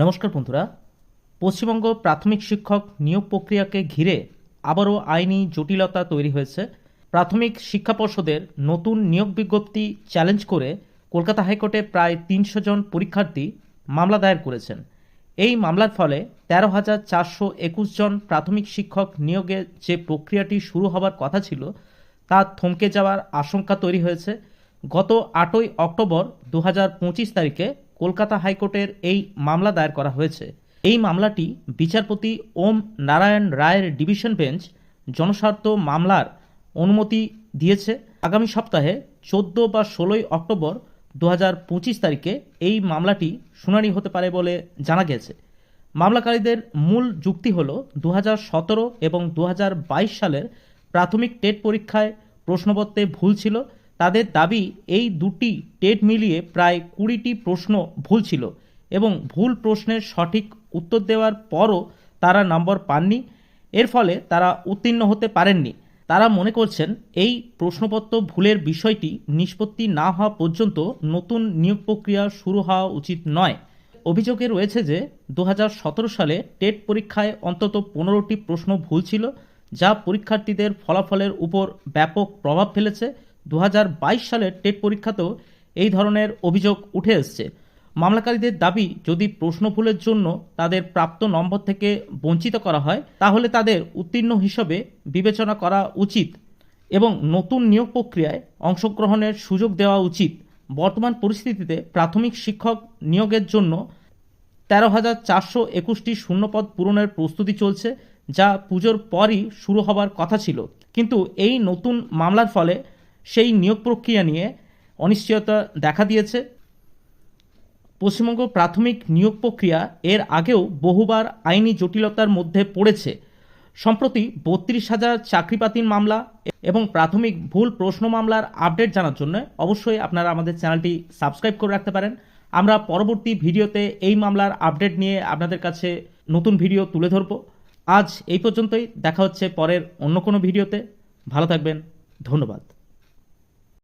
নমস্কার বন্ধুরা। পশ্চিমবঙ্গ প্রাথমিক শিক্ষক নিয়োগ প্রক্রিয়াকে ঘিরে আবারও আইনি জটিলতা তৈরি হয়েছে। প্রাথমিক শিক্ষা পর্ষদের নতুন নিয়োগ বিজ্ঞপ্তি চ্যালেঞ্জ করে কলকাতা হাইকোর্টে প্রায় তিনশো জন পরীক্ষার্থী মামলা দায়ের করেছেন। এই মামলার ফলে তেরো হাজার চারশো একুশ জন প্রাথমিক শিক্ষক নিয়োগের যে প্রক্রিয়াটি শুরু হবার কথা ছিল, তা থমকে যাওয়ার আশঙ্কা তৈরি হয়েছে। গত আটই অক্টোবর দু তারিখে কলকাতা হাইকোর্টের এই মামলা দায়ের করা হয়েছে। এই মামলাটি বিচারপতি ওম নারায়ণ রায়ের ডিভিশন বেঞ্চ জনস্বার্থ মামলার অনুমতি দিয়েছে। আগামী সপ্তাহে চোদ্দ বা ষোলোই অক্টোবর দু তারিখে এই মামলাটি শুনানি হতে পারে বলে জানা গেছে। মামলাকারীদের মূল যুক্তি হল দু এবং দু হাজার বাইশ সালের প্রাথমিক টেট পরীক্ষায় প্রশ্নপত্রে ভুল ছিল তাদের দাবি, এই দুটি টেট মিলিয়ে প্রায় কুড়িটি প্রশ্ন ভুল ছিল এবং ভুল প্রশ্নের সঠিক উত্তর দেওয়ার পরও তারা নম্বর পাননি। এর ফলে তারা উত্তীর্ণ হতে পারেননি। তারা মনে করছেন, এই প্রশ্নপত্র ভুলের বিষয়টি নিষ্পত্তি না হওয়া পর্যন্ত নতুন নিয়োগ প্রক্রিয়া শুরু হওয়া উচিত নয়। অভিযোগে রয়েছে যে দু হাজার সতেরো সালে টেট পরীক্ষায় অন্তত পনেরোটি প্রশ্ন ভুল ছিল, যা পরীক্ষার্থীদের ফলাফলের উপর ব্যাপক প্রভাব ফেলেছে। দু হাজার বাইশ সালের টেট পরীক্ষাতেও এই ধরনের অভিযোগ উঠে এসছে। মামলাকারীদের দাবি, যদি প্রশ্ন ভুলের জন্য তাদের প্রাপ্ত নম্বর থেকে বঞ্চিত করা হয়, তাহলে তাদের উত্তীর্ণ হিসেবে বিবেচনা করা উচিত এবং নতুন নিয়োগ প্রক্রিয়ায় অংশগ্রহণের সুযোগ দেওয়া উচিত। বর্তমান পরিস্থিতিতে প্রাথমিক শিক্ষক নিয়োগের জন্য তেরো হাজার চারশো একুশটি শূন্যপদ পূরণের প্রস্তুতি চলছে, যা পুজোর পরই শুরু হবার কথা ছিল। কিন্তু এই নতুন মামলার ফলে সেই নিয়োগ প্রক্রিয়া নিয়ে অনিশ্চয়তা দেখা দিয়েছে। পশ্চিমবঙ্গ প্রাথমিক নিয়োগ প্রক্রিয়া এর আগেও বহুবার আইনি জটিলতার মধ্যে পড়েছে। সম্প্রতি বত্রিশ হাজার চাকরিপাতির মামলা এবং প্রাথমিক ভুল প্রশ্ন মামলার আপডেট জানার জন্য অবশ্যই আপনারা আমাদের চ্যানেলটি সাবস্ক্রাইব করে রাখতে পারেন। আমরা পরবর্তী ভিডিওতে এই মামলার আপডেট নিয়ে আপনাদের কাছে নতুন ভিডিও তুলে ধরব। আজ এই পর্যন্তই। দেখা হচ্ছে পরের অন্য কোনো ভিডিওতে। ভালো থাকবেন। ধন্যবাদ।